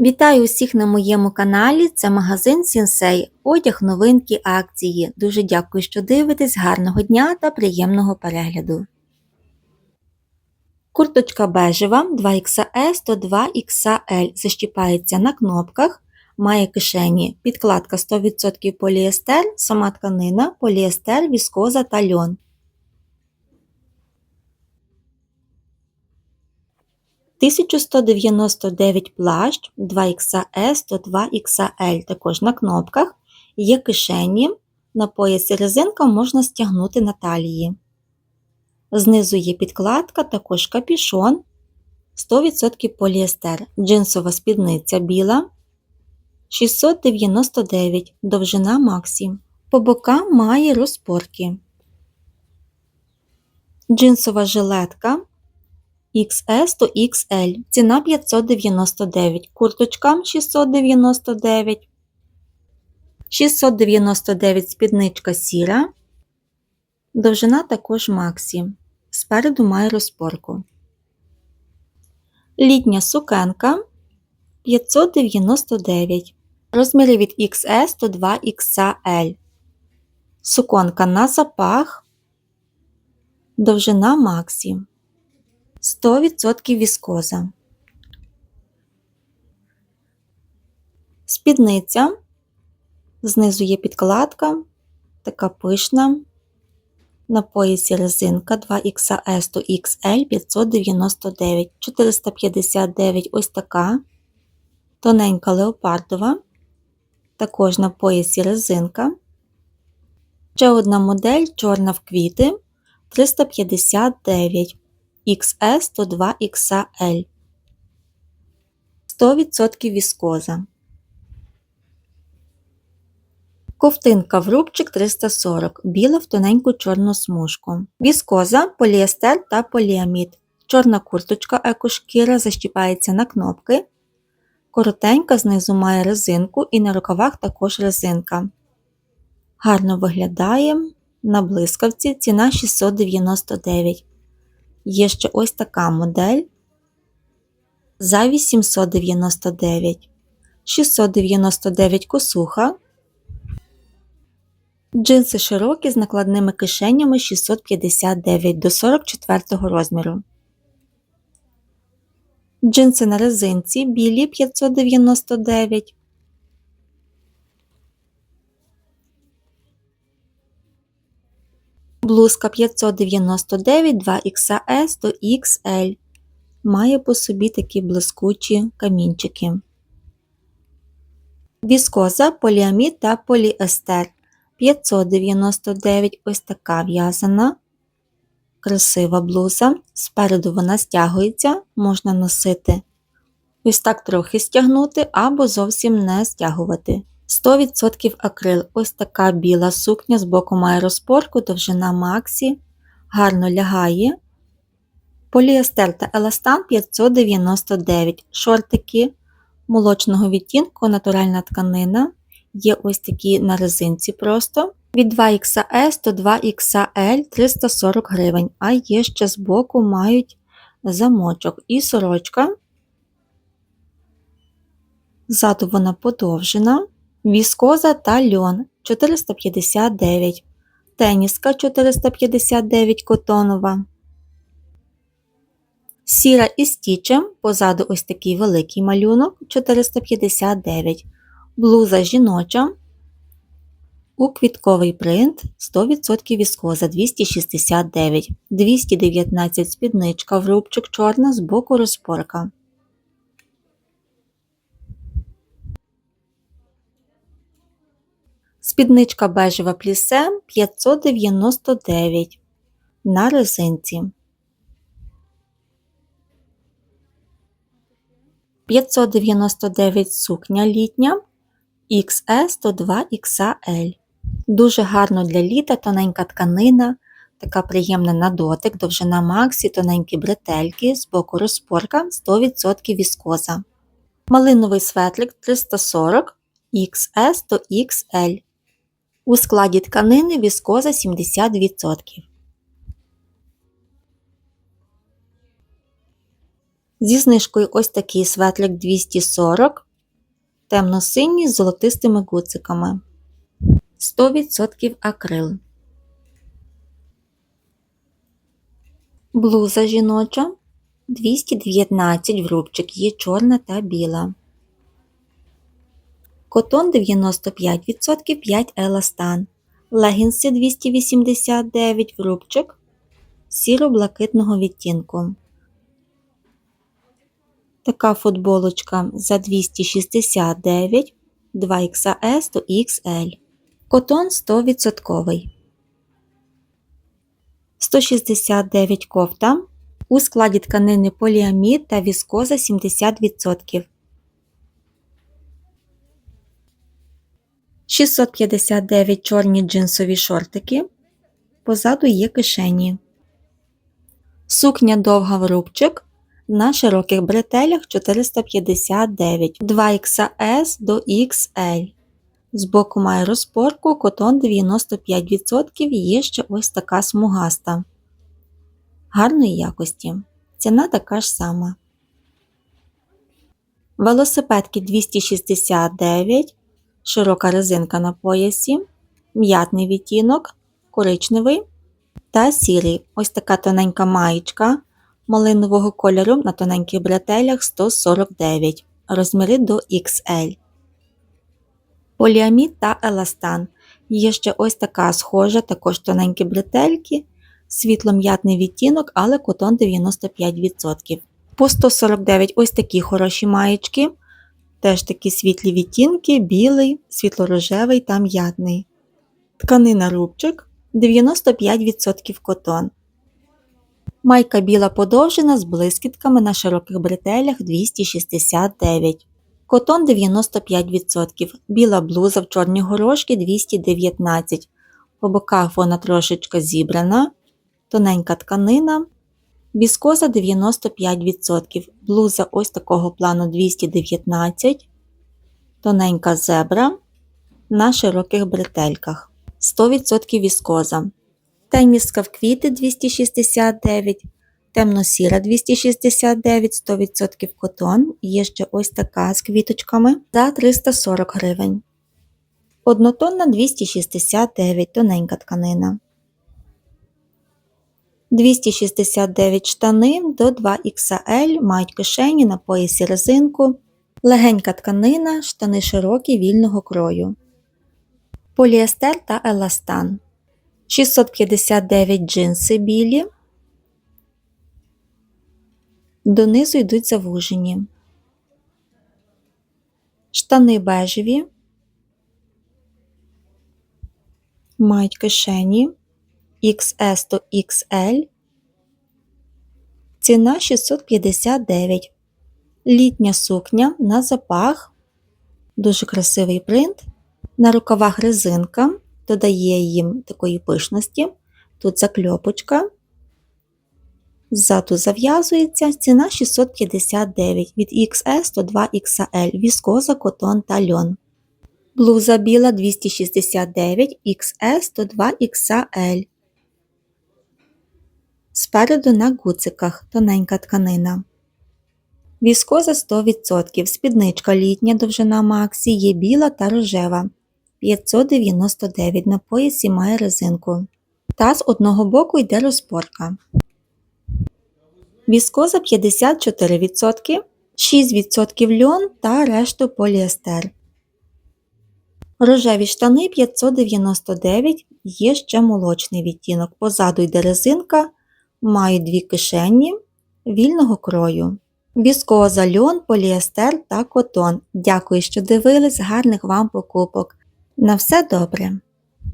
Вітаю усіх на моєму каналі. Це магазин Сінсей. Одяг, новинки, акції. Дуже дякую, що дивитесь. Гарного дня та приємного перегляду. Курточка бежева 2XS то 2XL защіпається на кнопках, має кишені, підкладка 100% поліестер, сама тканина, поліестер, віскоза та льон. 1199 плащ 2XS то 2XL, також на кнопках. Є кишені, на поясі резинка можна стягнути на талії. Знизу є підкладка, також капішон, 100% поліестер, джинсова спідниця біла, 699 довжина Максі. По бокам має розпорки. Джинсова жилетка XS то XL. Ціна 599, курточка 699, 699 спідничка сіра, довжина також Максі. Спереду має розпорку. Літня сукенка 599. Розміри від XS до 2XL. Суконка на запах. Довжина Максі. 100% віскоза. Спідниця. Знизу є підкладка, така пишна. На поясі резинка 2XS до XL 599, 459 ось така. Тоненька леопардова. Також на поясі резинка. Ще одна модель чорна в квіти 359. XS то 2XL. 100% віскоза. Ковтинка в рубчик 340, біла в тоненьку чорну смужку. Віскоза, поліестер та поліамід. Чорна курточка екошкіра защіпається на кнопки. Коротенька знизу має резинку і на рукавах також резинка. Гарно виглядає на блискавці ціна 699. Є ще ось така модель за 899, 699 косуха, джинси широкі з накладними кишенями 659 до 44 розміру. Джинси на резинці білі 599. Блузка 599 2XS до XL. Має по собі такі блискучі камінчики. Віскоза, поліамід та поліестер 599 ось така в'язана. Красива блуза. Спереду вона стягується, можна носити. Ось так трохи стягнути або зовсім не стягувати. 100% акрил. Ось така біла сукня з боку має розпорку, довжина Максі, гарно лягає. Поліестер та еластан 599 шортики молочного відтінку, натуральна тканина. Є ось такі на резинці просто. Від 2XS до 2XL 340 гривень, а є ще з боку мають замочок і сорочка. Ззаду вона подовжена. Віскоза та льон 459, теніска 459 котонова. Сіра із стічем, позаду ось такий великий малюнок 459, блуза жіноча. У квітковий принт 100% віскоза 269, 219 спідничка в рубчик чорна з боку розпорка. Спідничка бежева плісе 599 на резинці. 599 сукня літня XS то 2XL. Дуже гарно для літа, тоненька тканина, така приємна на дотик, довжина Максі, тоненькі бретельки, з боку розпорка 100% віскоза. Малиновий светлик 340 XS то XL. У складі тканини віскоза 70%. Зі знижкою ось такий светлик 240 темно-синій з золотистими гудзиками. 100% акрил. Блуза жіноча 219 в рубчик є чорна та біла. Котон 95% 5 еластан. Легінси 289 в рубчик сіро-блакитного відтінку. Така футболочка за 269 2XS до XL. Котон 100%. 169 кофта. У складі тканини поліамід та віскоза 70%. 659 чорні джинсові шортики. Позаду є кишені. Сукня довга в рубчик на широких бретелях 459 2XS до XL. Збоку має розпорку, котон 95% є ще ось така смугаста. Гарної якості. Ціна така ж сама. Велосипедки 269, широка резинка на поясі, м'ятний відтінок, коричневий та сірий. Ось така тоненька маєчка малинового кольору на тоненьких бретелях 149, розміри до XL. Поліамід та еластан. Є ще ось така схожа, також тоненькі бретельки, світло-м'ятний відтінок, але котон 95%. По 149 ось такі хороші маєчки. Теж такі світлі відтінки, білий, світло-рожевий та м'ятний. Тканина рубчик 95% котон. Майка біла подовжена з блискітками на широких бретелях 269. Котон 95%. Біла блуза в чорні горошки 219. По боках вона трошечки зібрана. Тоненька тканина. Віскоза 95%. Блуза ось такого плану 219. Тоненька зебра на широких бретельках. 100% віскоза. Тенніска в квіти 269, темно-сіра 269, 100% котон. Є ще ось така з квіточками за 340 гривень. Однотонна 269 тоненька тканина. 269 штани до 2XL мають кишені на поясі резинку. Легенька тканина, штани широкі вільного крою. Поліестер та еластан. 659 джинси білі. Донизу йдуть завужені. Штани бежеві. Мають кишені XS то XL. Ціна 659. Літня сукня на запах. Дуже красивий принт. На рукавах резинка додає їм такої пишності. Тут закльопочка. Ззаду зав'язується ціна 659 від XS до 2XL, віскоза, котон та льон. Блуза біла 269 XS до 2XL. Спереду на гуциках тоненька тканина. Віскоза 100%. Спідничка літня довжина Максі є біла та рожева. 599 на поясі має резинку. Та з одного боку йде розпорка. Віскоза 54%, 6% льон та решту поліестер. Рожеві штани 599 є ще молочний відтінок. Позаду йде резинка, мають дві кишені вільного крою. Віскоза, льон, поліестер та котон. Дякую, що дивились, гарних вам покупок! На все добре!